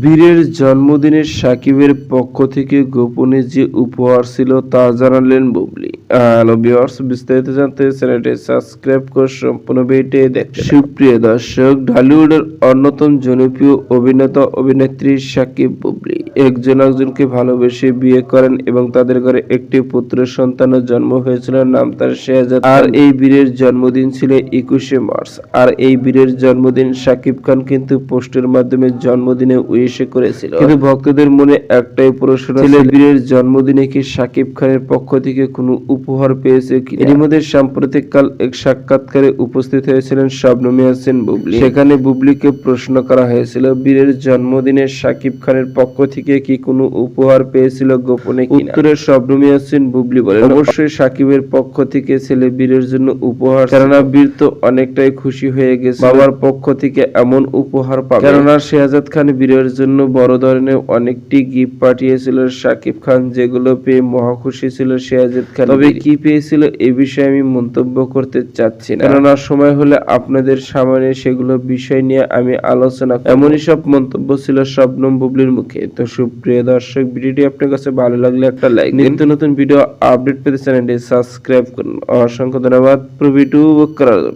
বীরের জন্মদিনে সাকিবের পক্ষ থেকে গোপনে যে উপহার ছিল তা জানালেন বুবলি। বিস্তারিত জানতে চ্যানেলটি সাবস্ক্রাইব করে সম্পূর্ণ ভিডিওটি দেখতে সুপ্রিয় দর্শক, ঢালিউডের অন্যতম জনপ্রিয় অভিনেতা, অভিনেত্রী সাকিব বুবলি। একজন একজনকে ভালোবেসে বিয়ে করেন এবং তাদের ঘরে একটি পুত্র সন্তানের জন্ম হয়েছিল, নাম তার শেহজাদ আর এই বীরের জন্মদিন ছিল একুশে মার্চ। আর এই বীরের জন্মদিন সাকিব খান কিন্তু পোস্টের মাধ্যমে জন্মদিনে উইশে করেছিল। কিন্তু ভক্তদের মনে একটাই প্রশ্ন ছিল, বীরের জন্মদিনে কি সাকিব খানের পক্ষ থেকে কোনো উপহার পেয়েছে কি এর মধ্যে সাম্প্রতিককাল এক সাক্ষাৎকারে উপস্থিত হয়েছিলেন শবনম ইয়াসিন বুবলি। সেখানে বুবলিকে প্রশ্ন করা হয়েছিল, বীরের জন্মদিনে সাকিব খানের পক্ষ থেকে কি কোনো উপহার পেয়েছিল গোপনে কিনা? উত্তরে শবনম ইয়াসিন বুবলি বলেন অবশ্যই সাকিবের পক্ষ থেকে ছেলে বীরের জন্য উপহার। কেননা বীর তো অনেকটাই খুশি হয়ে গেছে। বাবার পক্ষ থেকে এমন উপহার পাবে। কেননা শেহজাদ খান বীরের জন্য বড় ধরনের অনেকটি গিফট পাঠিয়েছিল সাকিব খান যেগুলো পেয়ে মহা খুশি ছিল শেহজাদ খান। তবে কি পেয়েছিল এ বিষয়ে আমি মন্তব্য করতে চাচ্ছি না। কেননা সময় হলে আপনাদের সামনে সেগুলো বিষয় নিয়ে আমি আলোচনা এমনই সব মন্তব্য ছিল শবনম বুবলির মুখে। তো সুপ্রিয় দর্শক ভিডিওটি আপনার কাছে ভালো লাগলে একটা লাইক নিত্য নতুন ভিডিও আপডেট পেতে চ্যানেলটি সাবস্ক্রাইব করুন। অসংখ্য ধন্যবাদ। পুরো ভিডিও করার জন্য।